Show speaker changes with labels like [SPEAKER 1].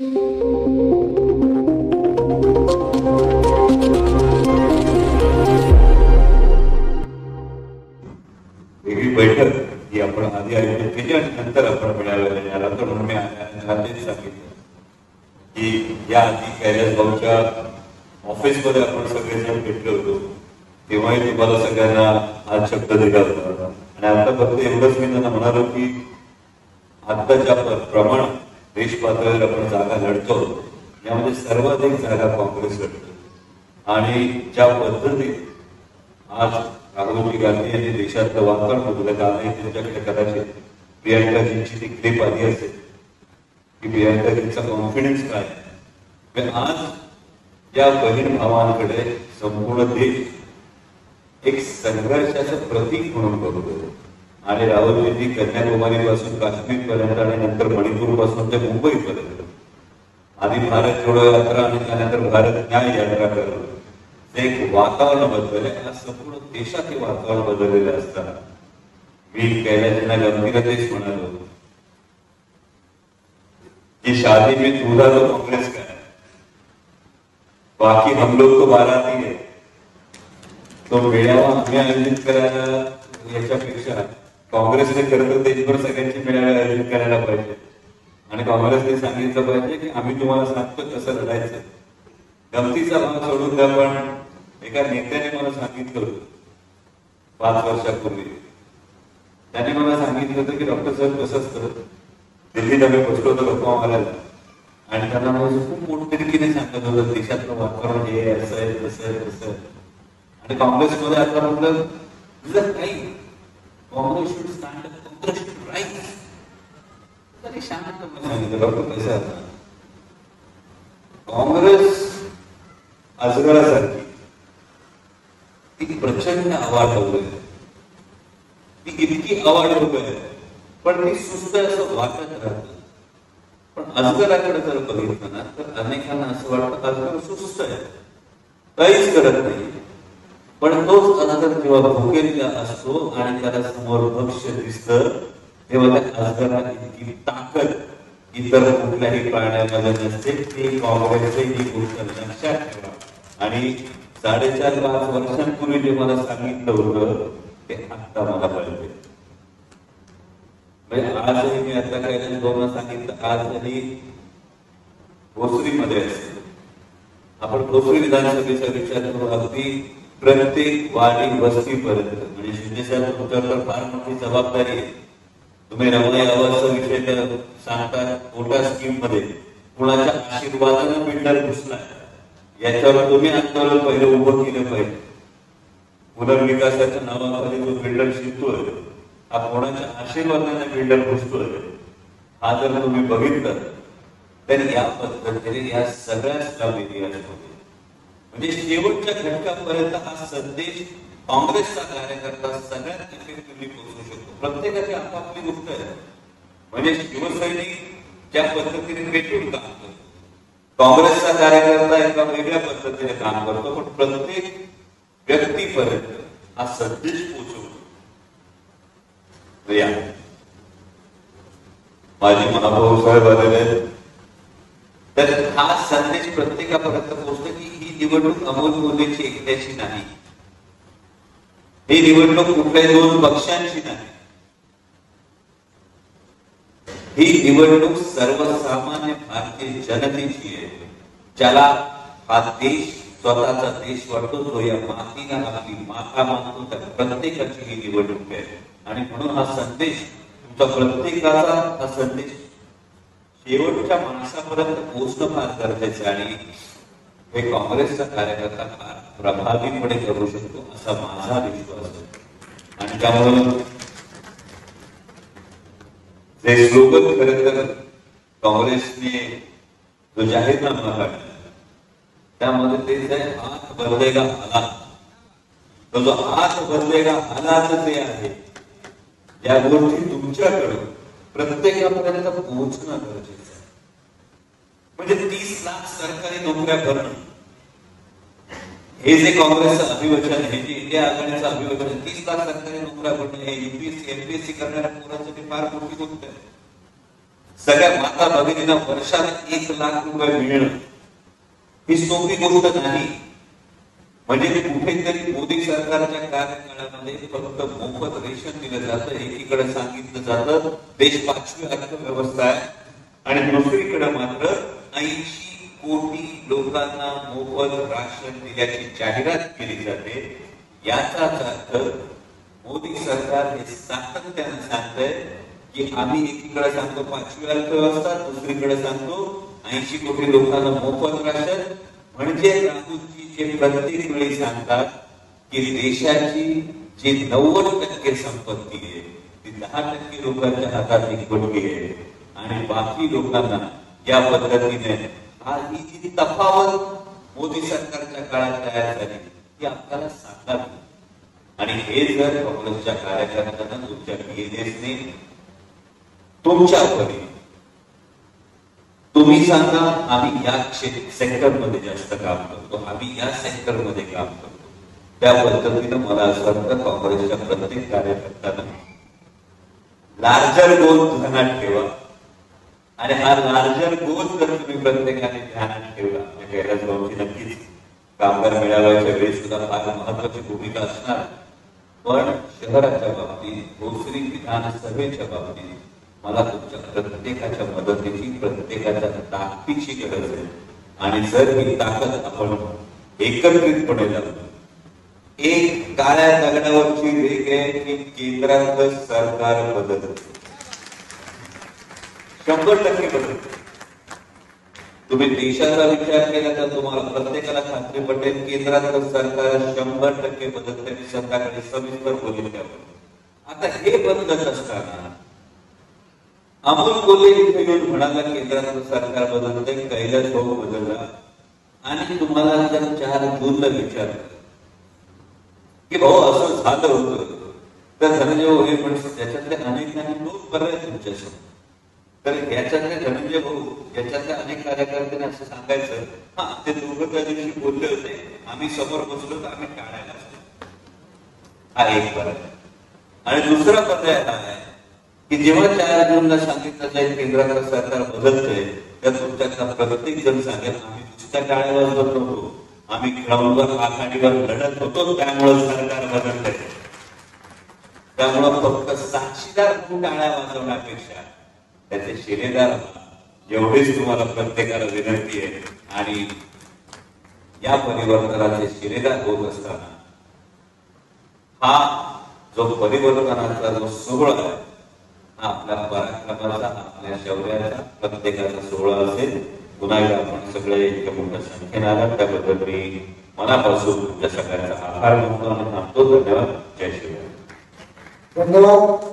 [SPEAKER 1] वेगळी बैठक ही आपण आधी आयोजित केली आणि नंतर आपण मिळालेल्या याला तर म्हणून मी त्यांना सांगितलं की या आधी कैलास भाऊच्या ऑफिसमध्ये आपण सगळेजण भेटलो होतो. तेव्हाही तुम्हाला सगळ्यांना आज शब्द दिला होता. आणि आता फक्त एवढंच मी त्यांना म्हणालो की आत्ताच्या प- प्रमाण देश पातळीवर आपण जागा लढतो यामध्ये सर्वाधिक जागा काँग्रेस लढतो. आणि ज्या पद्धतीत आज राहुलजी गांधी यांनी देशातलं वातावरण बदललं गांधी त्यांच्याकडे कदाचित प्रियांकाजींची ती क्लिप आली असेल की प्रियांकाजींचा कॉन्फिडन्स काय आज या बहीण भावांकडे संपूर्ण देश एक संघर्षाचं प्रतीक म्हणून बघतो आणि राहुलजींनी कन्याकुमारी पासून काश्मीर पर्यंत आणि नंतर मणिपूरपासून ते मुंबई पर्यंत आधी भारत जोडो यात्रा आणि त्यानंतर भारत न्याय यात्रा करतो ते एक वातावरण बदलले आज संपूर्ण देशात हे वातावरण बदललेलं असताना. मी कैलाजींना गंभीर तेच म्हणालो. की शादी में दूल्हा तो कांग्रेस का है बाकी हम लोग तो बाराती है. तो मेळावा आम्ही आयोजित करायला याच्यापेक्षा काँग्रेसने खरं तर देशभर सगळ्यांची मेळावे आयोजित करायला पाहिजे. आणि काँग्रेसने सांगितलं पाहिजे की आम्ही तुम्हाला सांगतो कसं लढायचं. गमतीचा भाग सोडून द्या पण एका नेत्याने मला सांगितलं होतं पाच वर्षापूर्वी. त्याने मला सांगितलं होतं की डॉक्टर साहेब कसं असतं दिल्लीत आम्ही बसलो होतो गप्पा मारायला. आणि त्यांना मला खूप मोठतिरकीने सांगत होतं देशातलं वातावरण हे असं आहे तसं आहे तसं आहे. आणि काँग्रेसमध्ये आता म्हटलं तुझं काही Congress should stand Congress should right तरी शांत मला सांगितलं डॉक्टर कसं आहे आता? काँग्रेस अजगरासारखी ती प्रचंड आवाज आहे ती इतकी आवाज आहे पण ती सुस्त असं वाटत राहत पण अजगराकडे जर बघितलं ना तर अनेकांना असं वाटतं अजगर सुस्त आहे काहीच करत नाही पण तोच अनादर जेव्हा भुकेलेला असतो आणि त्याला समोर भक्ष्य दिसत तेव्हा त्या अनादरा इतकी ताकद इतर कुठल्याही प्राण्यामध्ये नसते ते काँग्रेसचे ही गोष्ट लक्षात ठेवा. आणि साडेचार पाच वर्षांपूर्वी जे मला सांगितलं होतं ते आता मला कळते म्हणजे आजही मी आता काय दोन सांगितलं आज आणि भोसरीमध्ये असतो. आपण भोसरी विधानसभेचा विचार करू अगदी प्रत्येक वाडी वस्तीपर्यंत म्हणजे शिंदेसाहेब तुमच्यावर तर फार मोठी जबाबदारी आहे. तुम्ही रमाई आवाजचा विषय सांगता मोठ्या स्कीममध्ये कुणाच्या आशीर्वादानं बिल्डर घुसला याच्यावर तुम्ही आंदोलन पहिलं उभं केलं पाहिजे. पुनर्विकासाच्या नावाखाली जो बिल्डर शिकतोय हा कोणाच्या आशीर्वादाने बिल्डर घुसतोय हा जर तुम्ही बघितलं तर या पद्धतीने या सगळ्या स्लम एरियामध्ये म्हणजे शेवटच्या घटकापर्यंत हा संदेश काँग्रेसचा कार्यकर्ता सगळ्यात इफेक्टिव्हली पोहोचू शकतो प्रत्येकाची आपापली गोष्ट आहे म्हणजे शिवसैनिक ज्या पद्धतीने पेटून काम करतो काँग्रेसचा कार्यकर्ता एका वेगळ्या पद्धतीने काम करतो पण प्रत्येक व्यक्तीपर्यंत हा संदेश पोहोचवतो या। माझी महाभाऊ साहेब आलेले तर हा। संदेश प्रत्येकापर्यंत पोहोचतो निवडणूक अमोल कोल्हेची एकट्याची नाही. ही निवडणूक कुठल्याही दोन पक्षांची नाही. ही निवडणूक सर्वसामान्य भारतीय जनतेची आहे. ज्याला हा देश स्वतःचा देश वाटतो तो या मातीला आपली माता मानतो त्या प्रत्येकाची ही निवडणूक आहे. आणि म्हणून हा संदेश तुमचा प्रत्येकाचा हा संदेश शेवटच्या माणसापर्यंत पोहोचणं फार गरजेचं आणि हे काँग्रेसचा कार्यकर्ता प्रभावीपणे करू शकतो असा माझा विश्वास आहे. आणि त्यामुळे जे स्लोगन खर तर काँग्रेसने जो जाहीरनामा काढला त्यामध्ये ते जे आत बदलेगा हालात तो जो आत बदलेगा हालात जे आहे या गोष्टी तुमच्याकडं प्रत्येकापर्यंत पोहोचणं गरजेचं आहे. म्हणजे तीस लाख सरकारी नोकऱ्या भरणं. हे जे काँग्रेसचं अभिवचन आहे जे इंडिया आघाडीचं अभिवचन तीस लाख सरकारी नोकऱ्या भरणं हे युपीएससी एमपीएससी करणाऱ्या पोरांसाठी फार मोठी गोष्ट आहे. सगळ्या माता भगिनींना वर्षाला एक लाख रुपये मिळणं ही सोपी गोष्ट नाही. म्हणजे कुठेतरी मोदी सरकारच्या कार्यकाळामध्ये फक्त मोफत रेशन दिलं जातं एकीकडे सांगितलं जातं देश पाचवी अर्थव्यवस्था आहे. आणि दुसरीकडे मात्र ऐंशी कोटी लोकांना मोफत राशन दिल्याची जाहिरात केली जाते. याचाच अर्थ मोदी सरकार हे सातत्याने सांगतंय की आम्ही एकीकडे सांगतो पाचवी अर्थव्यवस्था दुसरीकडे सांगतो ऐंशी कोटी लोकांना मोफत राशन. म्हणजे राहुलजी जे प्रत्येक वेळी सांगतात की देशाची जी नव्वद टक्के संपत्ती आहे ती दहा टक्के लोकांच्या हातात एकवटली आहे. आणि बाकी लोकांना या पद्धतीने ही जी तफावत मोदी सरकारच्या काळात तयार झाली ती आपल्याला सांगावी. आणि हे जर काँग्रेसच्या कार्यकर्त्यांना तुमच्या पीएनएसने तुमच्या परी तुम्ही सांगा आम्ही या सेक्टरमध्ये जास्त काम करतो आम्ही या सेक्टरमध्ये काम करतो. त्या पद्धतीनं मला असं वाटतं काँग्रेसच्या प्रत्येक कार्यकर्त्यांना लार्जर गोल ध्यानात ठेवा. आणि हा लार्जर गोल जर तुम्ही प्रत्येकाने ध्यानात ठेवला म्हणजे कैलास भाऊची नक्कीच कामगार मेळाव्याच्या वेळी सुद्धा फार महत्वाची भूमिका असणार. पण शहराच्या बाबतीत भोसरी विधानसभेच्या बाबतीत मला तुमच्या प्रत्येकाच्या मदतीची प्रत्येकाच्या ताकदीची गरज आहे. आणि जर ही ताकद आपण एकत्रितपणे लावली एक काळ्या दगडावरची रेग आहे की केंद्रात सरकार बदलत. शंभर टक्के बदलत तुम्ही देशाचा विचार केला तर तुम्हाला प्रत्येकाला खात्री पटेल केंद्रात सरकार शंभर टक्के बदलते त्यांनी सरकारकडे सविस्तर बोलून त्यावर. आता हे बदलत असताना अमोल कोल्हे इथे येऊन म्हणाला केंद्राचं सरकार बदलतंय कैलास भाऊ बदलला. आणि तुम्हाला जर चार जूनला विचारलं की भाऊ असं झालं होतं तर धनंजय हे म्हणजे त्याच्यातले अनेकांनी लोक पर्याय तुमच्यासमोर. तर याच्यातल्या धनंजय भाऊ याच्यातल्या अनेक कार्यकर्त्यांनी असं सांगायचं हा ते दोघं त्या दिवशी बोलले होते आम्ही समोर बसलो तर आम्ही टाळायला हा एक पर्याय आणि दुसरा पर्याय हा आहे की जेव्हा चार जूनला सांगितलं जाईल केंद्राचं सरकार बदलतंय त्या तुमच्यातला प्रत्येक जण सांगेल आम्ही दुसऱ्या टाळ्यावर वाजवत होतो. आम्ही ग्राउंडवर आघाडीवर लढत होतो त्यामुळं सरकार बदलतंय. त्यामुळं फक्त साक्षीदार म्हणून टाळ्या वाजवण्यापेक्षा त्याचे शिलेदार एवढीच तुम्हाला प्रत्येकाला विनंती आहे. आणि या परिवर्तनाचे शिलेदार होत असताना हा जो परिवर्तनाचा जो सोहळा आहे हा आपल्या पराक्रमाचा आपल्या शौर्याचा प्रत्येकाचा सोहळा असेल. पुन्हा एकदा आपण सगळे इतक्या मोठ्या संख्येने आला त्याबद्दल मी मनापासून तुमच्या सगळ्यांचा आभार मानतो आणि थांबतो. धन्यवाद. जय श्रीराम
[SPEAKER 2] धन्यवाद.